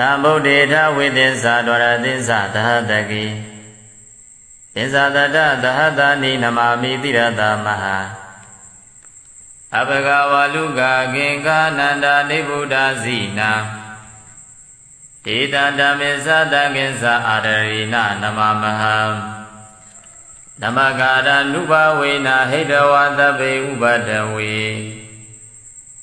သံဗုဒ္ဓေထဝိသစ္စာဒဝရသစ္စာသဟတကိသစ္စာတတသဟတနိနမာမိတိရတမဟာအဘဂဝါလူကကင်္ကာနန္ဒာနိဗ္ဗုဒ္ဓဇိနာဒေတတမေသတကင်္စာအာရရိနနမမဟံနမကာရနုဘဝေနာဟိတဝသဗ္ဗေဥပဒဝေ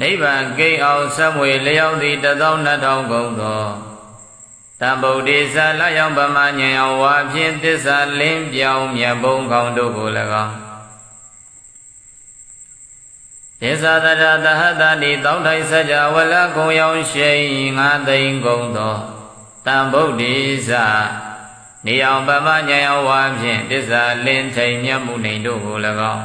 နိဗ္ဗာန်ကိန်းအောင်ဆက်မွေလျောက်သည့်တသော2000ကုန်သောတံဗုဒ္ဓေသလယောင်ပမဉဏ်အောင်ဝါဖြင့်တစ္ဆာလင်းပြောင်းမြတ်ဘုံကောင်းတို့ကို၎င်းသစ္စာတရသဟတတိတောင်းထိုင်စကြဝလကုံရောင်ရှိန်ငါသိမ့်ကုန်သောတံဗုဒ္ဓေသနေအောင်ပမဉဏ်အောင်ဝါဖြင့်တစ္ဆာလင်းထိန်မြတ်မှုနေတို့ကို၎င်း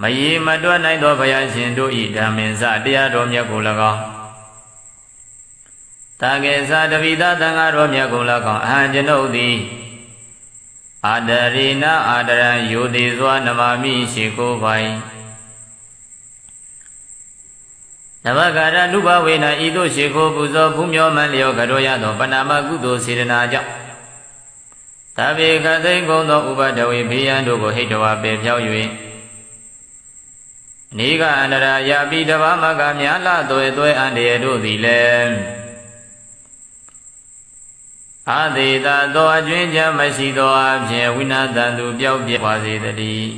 မယီမတွက်နိုင်သောဘုရားရှင်တို့ဤဓမ္မင်္စတရားတော်မြတ်ကို၎င်းတာကေသတပိသသံဃာတော်မြတ်ကို၎င်းအဟံကျွန်ုပ်သည်အာတရိနအာတရံယောတိစွာနမမိရှိကိုပိုင်နမကာရနုဘဝေနဤသို့ရှိခိုးပူဇော်ဖူးမြော်မှန်လျောကတော်ရသောပဏာမကုသိုလ်စေတနာကြောင့်တဗေခသိင်ကုန်သောဥပဒဝေဘေးရန်တို့ကိုဟိတဝါပေဖြောက်၍ နေကအန္တရာယာပိတဘာမကမြာလသွေသွဲအန္တရတို့သည်လည်းအာသေတာသောအကျွင်းချမရှိသောအဖြင့်ဝိနာတန်သူပျောက်ပြပါစေတည်း